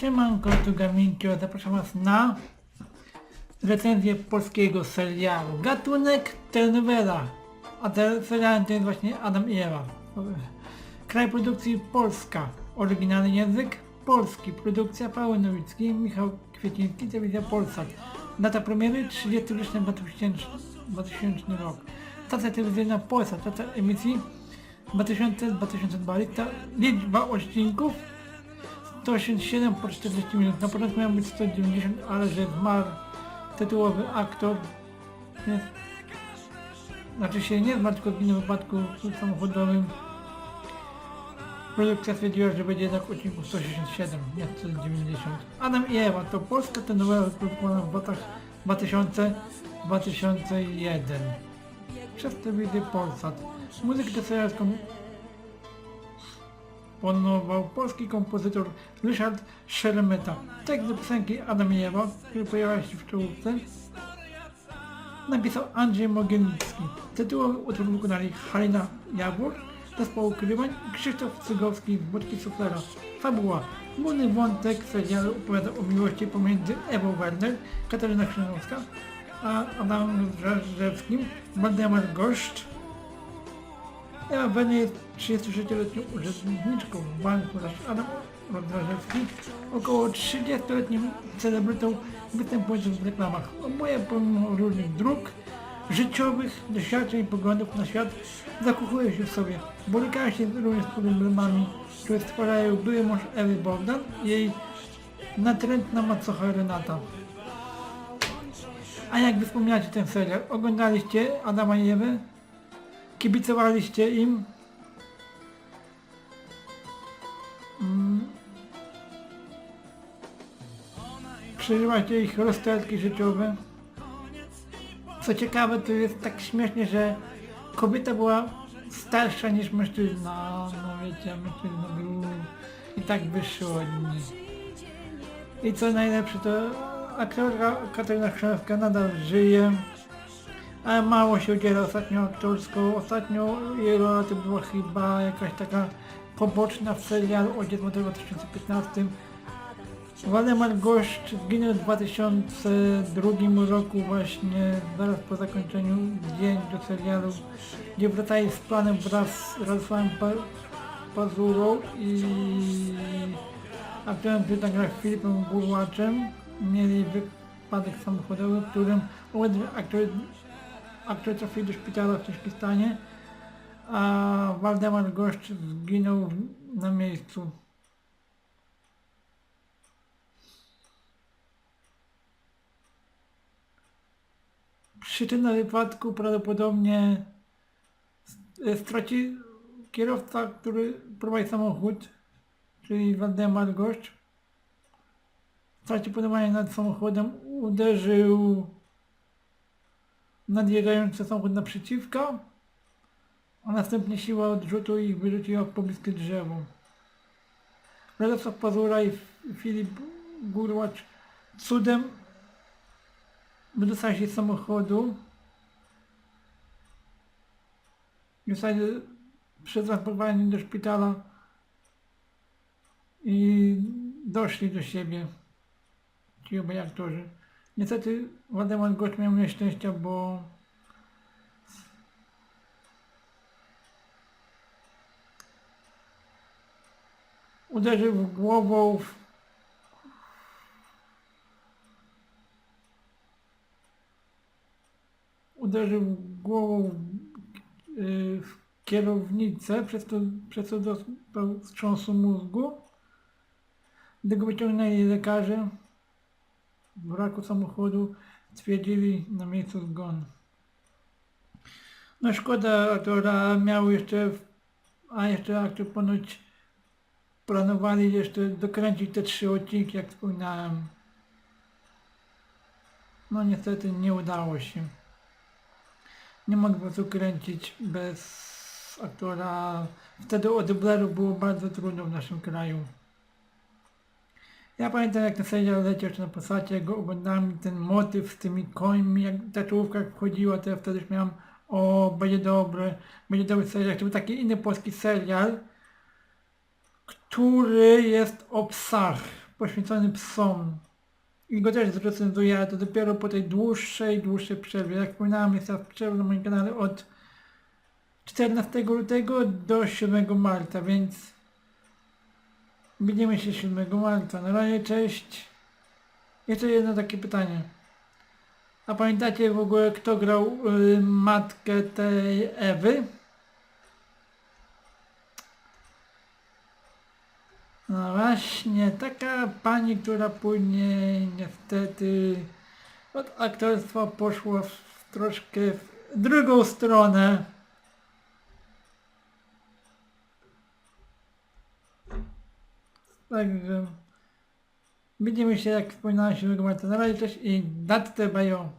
Siemanko, tu Gamincio, zapraszam Was na recenzję polskiego serialu. Gatunek telenowela, a te serialem to jest właśnie Adam i Ewa. Kraj produkcji Polska, oryginalny język polski, produkcja Paweł Nowicki, Michał Kwieciński, telewizja Polsat. Data premiery 30 września 2000, 2000 rok. Stacja telewizyjna Polsat, data emisji 2000-2002, lista, liczba odcinków 187 po 40 minut. Na początku miał być 190, ale że zmarł tytułowy aktor. Nie, znaczy się nie zmarł, tylko zginął w wypadku samochodowym. Produkcja stwierdziła, że będzie jednak odcinku 167, nie 190. Adam i Ewa to polska telenowela wyprodukowana w latach 2000-2001 przez telewizję Polsat. Muzykę serialu komponował polski kompozytor Ryszard Szeremeta. Tekst do piosenki Adam i Ewa, który pojawia się w czołówce, napisał Andrzej Mogilnicki. Tytułowy utwór wykonali Halina Jabłor, zespołu Krywań i Krzysztof Cygowski z Budki Suflera. Fabuła. Główny wątek serialu opowiada o miłości pomiędzy Ewą Werner, Katarzyna Chrzanowska, a Adamem Drzeżewskim, Waldemar Goszcz, Ewa Werner jest 36-letnią urzędniczką banku, zaś Adam Rodrażewski około 30-letnim celebrytą występującym w reklamach. Oboje pomimo różnych dróg, życiowych, doświadczeń i poglądów na świat zakochują się w sobie. Borykają się również z problemami, które stwarzają były mąż Ewy Bogdan i jej natrętna macocha Renata. A jak wy wspomniacie ten serial? Oglądaliście Adama i Ewę? Kibicowaliście im? Przeżywacie ich rozterki życiowe? Co ciekawe, to jest tak śmiesznie, że kobieta była starsza niż mężczyzna. No wiecie, mężczyzna był i tak wyższy od niej. I co najlepsze, to aktorka Katarzyna Chrzanowska nadal żyje, ale mało się udziela ostatnio aktorsko. Ostatnio jej rola to była chyba jakaś taka poboczna w serialu Ojciec w 2015. Waldemar Goszcz zginął w 2002 roku właśnie zaraz po zakończeniu zdjęć do serialu, gdzie wracali z planem wraz z Radosławem pa Pazurą i aktorem który gra Filipem Burłaczem. Mieli wypadek samochodowy, w którym obydwie aktory, aktory trafili do szpitala w ciężkim stanie, a Waldemar Goszcz zginął na miejscu. Przyczyna wypadku prawdopodobnie s- straci kierowca, który prowadzi samochód, czyli Waldemar Goszcz. Stracił panowanie nad samochodem, uderzył nadjeżdżający samochód naprzeciwko, a następnie siła odrzutu ich wyrzuciła w pobliskie drzewo. Radosław Pazura i Filip Gurłacz cudem wydostali się z samochodu. Zostali przetransportowani do szpitala i doszli do siebie ci obaj aktorzy. Niestety Waldemar Gość miał nieszczęścia, bo uderzył głową w uderzył głową w, y, w kierownicę, przez to, przez to dostał wstrząsu mózgu. Gdy go wyciągnęli lekarze, w braku samochodu stwierdzili na miejscu zgon. No szkoda aktora, miał jeszcze, a jeszcze aktor ponoć planowali jeszcze dokręcić te trzy odcinki, jak wspominałem. No niestety nie udało się. Nie po prostu kręcić bez aktora. Wtedy o dubleru było bardzo trudno w naszym kraju. Ja pamiętam jak ten serial leciał na posacie, jak go oglądałem ten motyw z tymi końmi, jak ta czołówka wchodziła, to ja wtedy już miałem o, będzie dobry, będzie dobry serial. To był taki inny polski serial, który jest o psach. poświęcony psom. I go też zrecenzuję, ale to dopiero po tej dłuższej, dłuższej przerwie. Jak wspominałem, jest teraz przerwa na moim kanale od 14 lutego do 7 marca, więc widzimy się 7 marca. Na razie, cześć. Jeszcze jedno takie pytanie. A pamiętacie w ogóle kto grał y, matkę tej Ewy? No właśnie, taka pani, która później niestety od aktorstwa poszła w troszkę w drugą stronę. Także widzimy się jak wspominałem 7 marca. Na razie cześć i datę bają.